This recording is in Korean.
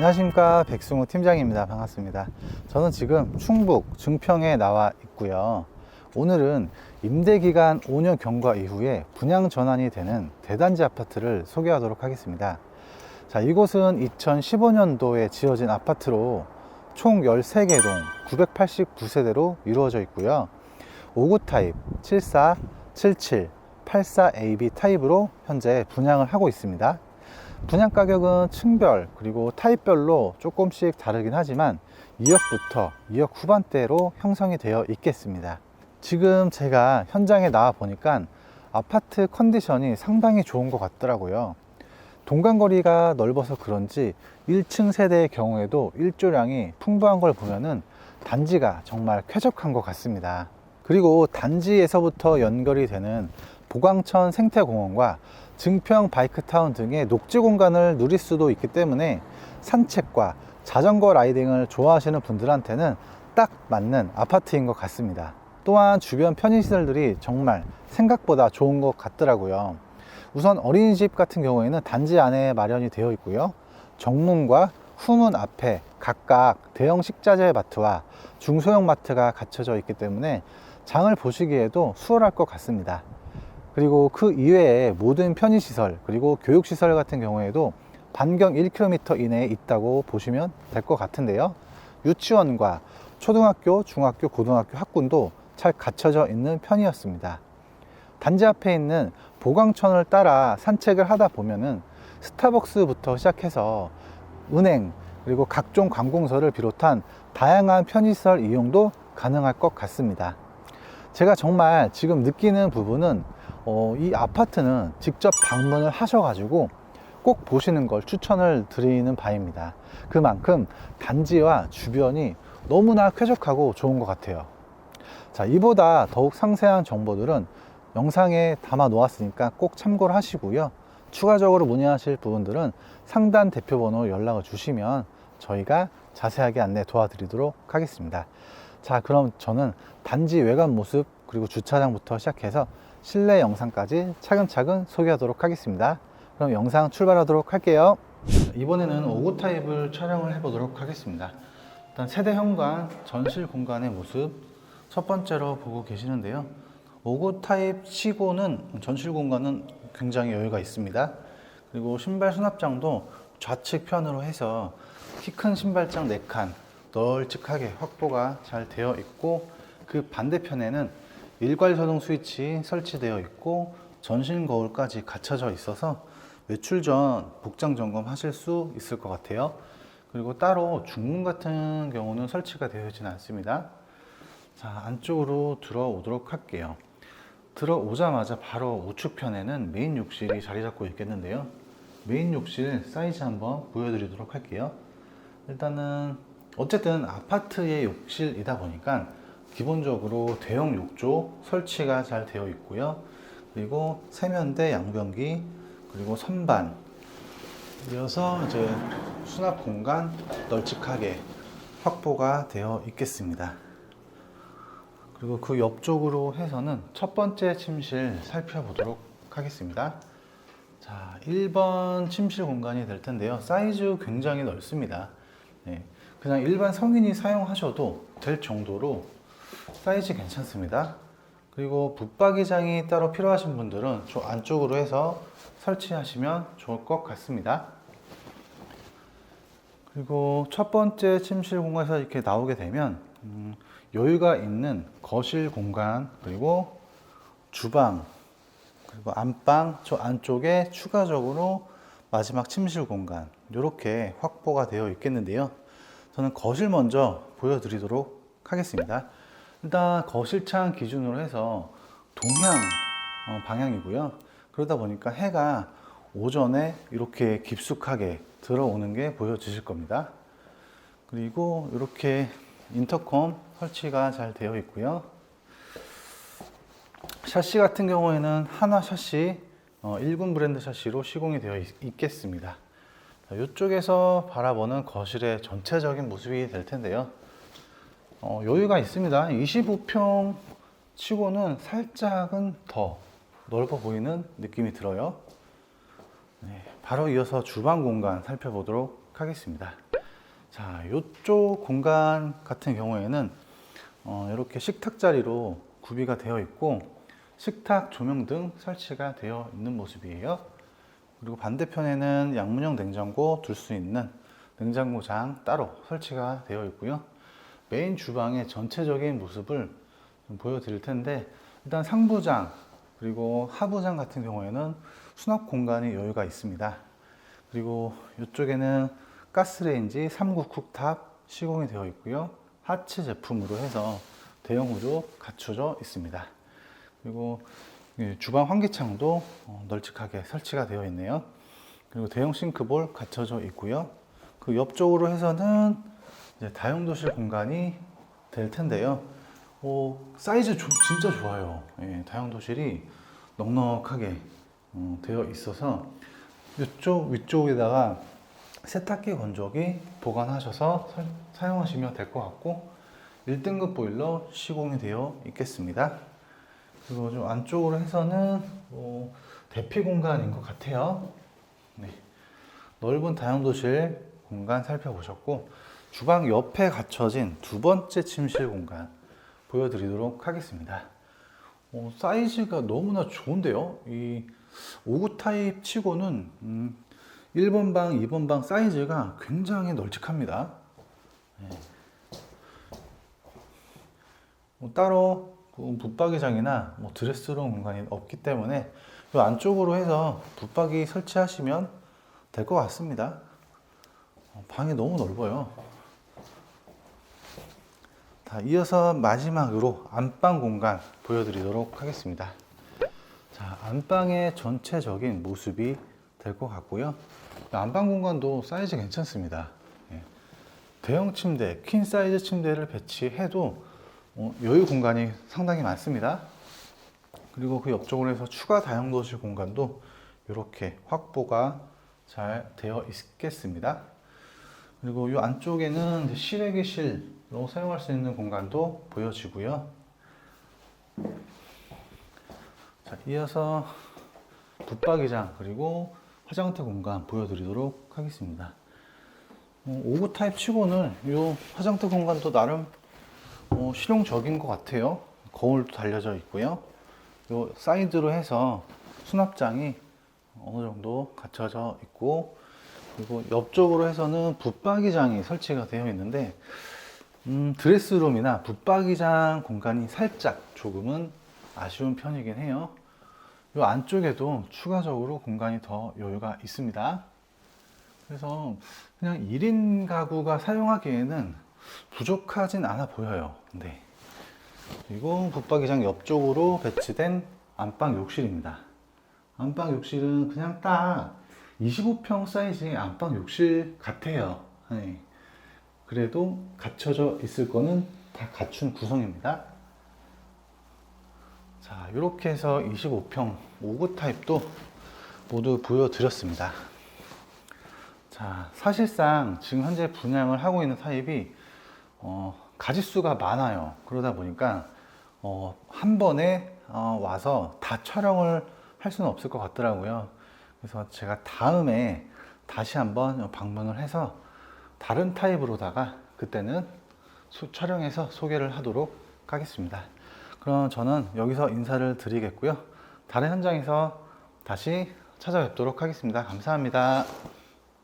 안녕하십니까. 백승우 팀장입니다. 반갑습니다. 저는 지금 충북 증평에 나와 있고요. 오늘은 임대기간 5년 경과 이후에 분양 전환이 되는 대단지 아파트를 소개하도록 하겠습니다. 자 이곳은 2015년도에 지어진 아파트로 총 13개 동 989세대로 이루어져 있고요. 5구 타입 74, 77, 84AB 타입으로 현재 분양을 하고 있습니다 분양 가격은 층별 그리고 타입별로 조금씩 다르긴 하지만 2억부터 2억 후반대로 형성이 되어 있겠습니다. 지금 제가 현장에 나와 보니까 아파트 컨디션이 상당히 좋은 것 같더라고요. 동간거리가 넓어서 그런지 1층 세대의 경우에도 일조량이 풍부한 걸 보면은 단지가 정말 쾌적한 것 같습니다. 그리고 단지에서부터 연결이 되는 보광천 생태공원과 증평 바이크타운 등의 녹지 공간을 누릴 수도 있기 때문에 산책과 자전거 라이딩을 좋아하시는 분들한테는 딱 맞는 아파트인 것 같습니다. 또한 주변 편의시설들이 정말 생각보다 좋은 것 같더라고요. 우선 어린이집 같은 경우에는 단지 안에 마련이 되어 있고요. 정문과 후문 앞에 각각 대형 식자재 마트와 중소형 마트가 갖춰져 있기 때문에 장을 보시기에도 수월할 것 같습니다. 그리고 그 이외에 모든 편의시설 그리고 교육시설 같은 경우에도 반경 1km 이내에 있다고 보시면 될 것 같은데요. 유치원과 초등학교, 중학교, 고등학교 학군도 잘 갖춰져 있는 편이었습니다. 단지 앞에 있는 보광천을 따라 산책을 하다 보면은 스타벅스부터 시작해서 은행 그리고 각종 관공서를 비롯한 다양한 편의시설 이용도 가능할 것 같습니다. 제가 정말 지금 느끼는 부분은 어, 이 아파트는 직접 방문을 하셔가지고 꼭 보시는 걸 추천을 드리는 바입니다. 그만큼 단지와 주변이 너무나 쾌적하고 좋은 것 같아요. 자, 이보다 더욱 상세한 정보들은 영상에 담아 놓았으니까 꼭 참고를 하시고요. 추가적으로 문의하실 부분들은 상단 대표번호 연락을 주시면 저희가 자세하게 안내 도와드리도록 하겠습니다. 자, 그럼 저는 단지 외관 모습 그리고 주차장부터 시작해서 실내 영상까지 차근차근 소개하도록 하겠습니다. 그럼 영상 출발하도록 할게요. 이번에는 5구 타입을 촬영을 해보도록 하겠습니다. 일단 세대 현관, 전실 공간의 모습 첫 번째로 보고 계시는데요. 5구 타입 치고는 전실 공간은 굉장히 여유가 있습니다. 그리고 신발 수납장도 좌측 편으로 해서 키 큰 신발장 4칸 널찍하게 확보가 잘 되어 있고 그 반대편에는 일괄 자동 스위치 설치되어 있고 전신 거울까지 갖춰져 있어서 외출 전 복장 점검 하실 수 있을 것 같아요. 그리고 따로 중문 같은 경우는 설치가 되어 있지는 않습니다. 자, 안쪽으로 들어오도록 할게요. 들어오자마자 바로 우측편에는 메인 욕실이 자리 잡고 있겠는데요. 메인 욕실 사이즈 한번 보여드리도록 할게요. 일단은 어쨌든 아파트의 욕실이다 보니까 기본적으로 대형 욕조 설치가 잘 되어 있고요. 그리고 세면대 양변기 그리고 선반 이어서 이제 수납 공간 널찍하게 확보가 되어 있겠습니다. 그리고 그 옆쪽으로 해서는 첫 번째 침실 살펴보도록 하겠습니다. 자, 1번 침실 공간이 될 텐데요. 사이즈 굉장히 넓습니다. 네, 그냥 일반 성인이 사용하셔도 될 정도로 사이즈 괜찮습니다. 그리고 붙박이장이 따로 필요하신 분들은 저 안쪽으로 해서 설치하시면 좋을 것 같습니다. 그리고 첫 번째 침실 공간에서 이렇게 나오게 되면 음, 여유가 있는 거실 공간 그리고 주방 그리고 안방 저 안쪽에 추가적으로 마지막 침실 공간 이렇게 확보가 되어 있겠는데요. 저는 거실 먼저 보여드리도록 하겠습니다. 일단 거실창 기준으로 해서 동향 어, 방향이고요. 그러다 보니까 해가 오전에 이렇게 깊숙하게 들어오는 게 보여지실 겁니다. 그리고 이렇게 인터컴 설치가 잘 되어 있고요. 샤시 같은 경우에는 한화 샤시 어, 1군 브랜드 샤시로 시공이 되어 있, 겠습니다 이쪽에서 바라보는 거실의 전체적인 모습이 될 텐데요. 어, 여유가 있습니다. 25평 치고는 살짝은 더 넓어 보이는 느낌이 들어요. 네, 바로 이어서 주방 공간 살펴보도록 하겠습니다. 자, 이쪽 공간 같은 경우에는 어, 이렇게 식탁 자리로 구비가 되어 있고 식탁 조명 등 설치가 되어 있는 모습이에요. 그리고 반대편에는 양문형 냉장고 둘 수 있는 냉장고장 따로 설치가 되어 있고요. 메인 주방의 전체적인 모습을 좀 보여드릴 텐데 일단 상부장 그리고 하부장 같은 경우에는 수납 공간이 여유가 있습니다. 그리고 이쪽에는 가스레인지 3구 쿡탑 시공이 되어 있고요. 하츠 제품으로 해서 대형으로 갖춰져 있습니다. 그리고 이 주방 환기창도 어, 널찍하게 설치가 되어 있네요. 그리고 대형 싱크볼 갖춰져 있고요. 그 옆쪽으로 해서는 이제 다용도실 공간이 될 텐데요. 어, 사이즈 조- 진짜 좋아요. 예, 다용도실이 넉넉하게 어, 되어 있어서 이쪽 위쪽에다가 세탁기 건조기 보관하셔서 사- 사용하시면 될 것 같고 1등급 보일러 시공이 되어 있겠습니다. 그리고 좀 안쪽으로 해서는 뭐 대피 공간인 것 같아요. 네. 넓은 다용도실 공간 살펴보셨고 주방 옆에 갖춰진 두 번째 침실 공간 보여드리도록 하겠습니다. 어, 사이즈가 너무나 좋은데요. 이 5구 타입 치고는 음, 1번 방, 2번 방 사이즈가 굉장히 널찍합니다. 네. 뭐 따로 그 붙박이장이나 뭐 드레스룸 공간이 없기 때문에 이 안쪽으로 해서 붙박이 설치하시면 될 것 같습니다. 어, 방이 너무 넓어요. 자, 이어서 마지막으로 안방 공간 보여드리도록 하겠습니다. 자, 안방의 전체적인 모습이 될 것 같고요. 안방 공간도 사이즈 괜찮습니다. 예. 대형 침대, 퀸 사이즈 침대를 배치해도 어, 여유 공간이 상당히 많습니다. 그리고 그 옆쪽으로 해서 추가 다용도실 공간도 이렇게 확보가 잘 되어 있겠습니다. 그리고 이 안쪽에는 실외기실 로 사용할 수 있는 공간도 보여지고요. 자, 이어서 붙박이장 그리고 화장대 공간 보여드리도록 하겠습니다. 어, 5구 타입 치고는 이 화장대 공간도 나름 어, 실용적인 것 같아요. 거울도 달려져 있고요. 요 사이드로 해서 수납장이 어느 정도 갖춰져 있고 그리고 옆쪽으로 해서는 붙박이장이 설치가 되어 있는데 음, 드레스룸이나 붙박이장 공간이 살짝 조금은 아쉬운 편이긴 해요. 이 안쪽에도 추가적으로 공간이 더 여유가 있습니다. 그래서 그냥 1인 가구가 사용하기에는 부족하진 않아 보여요. 네. 그리고 붙박이장 옆쪽으로 배치된 안방 욕실입니다. 안방 욕실은 그냥 딱 25평 사이즈의 안방 욕실 같아요. 네. 그래도 갖춰져 있을 거는 다 갖춘 구성입니다. 자, 이렇게 해서 25평 5구 타입도 모두 보여드렸습니다. 자, 사실상 지금 현재 분양을 하고 있는 타입이 어, 가지수가 많아요. 그러다 보니까 어, 한 번에 어, 와서 다 촬영을 할 수는 없을 것 같더라고요. 그래서 제가 다음에 다시 한번 방문을 해서 다른 타입으로다가 그때는 수- 촬영해서 소개를 하도록 하겠습니다. 그럼 저는 여기서 인사를 드리겠고요. 다른 현장에서 다시 찾아뵙도록 하겠습니다. 감사합니다.